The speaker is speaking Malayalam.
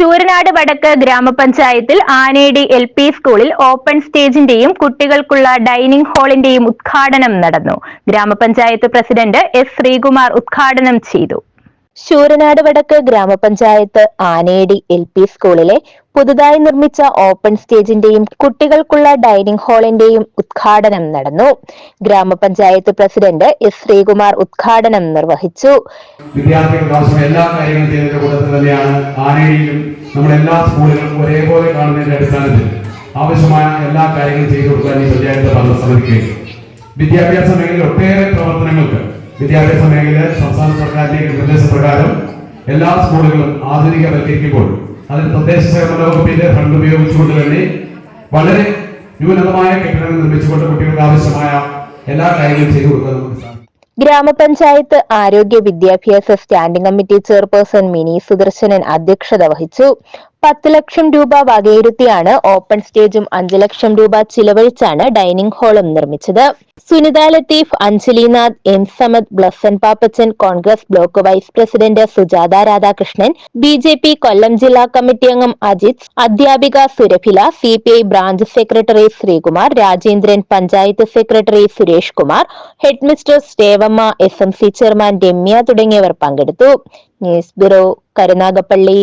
ശൂരനാട് വടക്ക് ഗ്രാമപഞ്ചായത്തിൽ ആനേടി എൽ പി സ്കൂളിൽ ഓപ്പൺ സ്റ്റേജിന്റെയും കുട്ടികൾക്കുള്ള ഡൈനിങ് ഹാളിന്റെയും ഉദ്ഘാടനം നടന്നു. ഗ്രാമപഞ്ചായത്ത് പ്രസിഡന്റ് എസ് ശ്രീകുമാർ ഉദ്ഘാടനം ചെയ്തു. ശൂരനാട് വടക്ക് ഗ്രാമപഞ്ചായത്ത് ആനേടി എൽ പി സ്കൂളിലെ പുതുതായി നിർമ്മിച്ച ഓപ്പൺ സ്റ്റേജിന്റെയും കുട്ടികൾക്കുള്ള ഡൈനിങ് ഹാളിന്റെയും ഉദ്ഘാടനം നടന്നു. ഗ്രാമപഞ്ചായത്ത് പ്രസിഡന്റ് എസ് ശ്രീകുമാർ ഉദ്ഘാടനം നിർവഹിച്ചു. എല്ലാ കാര്യങ്ങളും നമ്മുടെ എല്ലാ സ്കൂളുകളും ഒരേപോലെ ആവശ്യമായ എല്ലാ കാര്യങ്ങളും ചെയ്തു കൊടുക്കാൻ ഈ പഞ്ചായത്ത് ഭരണസമിതിക്ക് വിദ്യാഭ്യാസ മേഖലയിൽ ഒട്ടേറെ പ്രവർത്തനങ്ങൾക്ക് വിദ്യാഭ്യാസ മേഖലയിൽ സംസ്ഥാന സർക്കാരിന്റെ നിർദ്ദേശപ്രകാരം എല്ലാ സ്കൂളുകളും ആധുനികവൽക്കരിക്കുമ്പോൾ അതിന് തദ്ദേശ സ്വയംഭരണ വകുപ്പിന്റെ ഫണ്ട് ഉപയോഗിച്ചുകൊണ്ട് തന്നെ വളരെ ന്യൂനതമായ കെട്ടിടങ്ങൾ നിർമ്മിച്ചുകൊണ്ട് കുട്ടികൾക്ക് ആവശ്യമായ എല്ലാ കാര്യങ്ങളും ചെയ്തു കൊടുക്കാൻ നമുക്ക് ഗ്രാമപഞ്ചായത്ത് ആരോഗ്യ വിദ്യാഭ്യാസ standing committee chairperson Mini Sudarsanan അധ്യക്ഷത വഹിച്ചു. പത്ത് ലക്ഷം രൂപ വകയിരുത്തിയാണ് ഓപ്പൺ സ്റ്റേജും അഞ്ചു ലക്ഷം രൂപ ചിലവഴിച്ചാണ് ഡൈനിംഗ് ഹാളും നിർമ്മിച്ചത്. Sunitha Latheef Anjalinath M Samad Blessen Pappachan Congress block vice president Sujatha Radhakrishnan B J P Kollam ജില്ലാ കമ്മിറ്റി അംഗം അജിത് അധ്യാപിക Surabhila C P I branch secretary Sreekumar Rajendran panchayat secretary Suresh Kumar head mistress Devamma S M C chairman Ramya തുടങ്ങിയവർ പങ്കെടുത്തു. News bureau Karunagappally.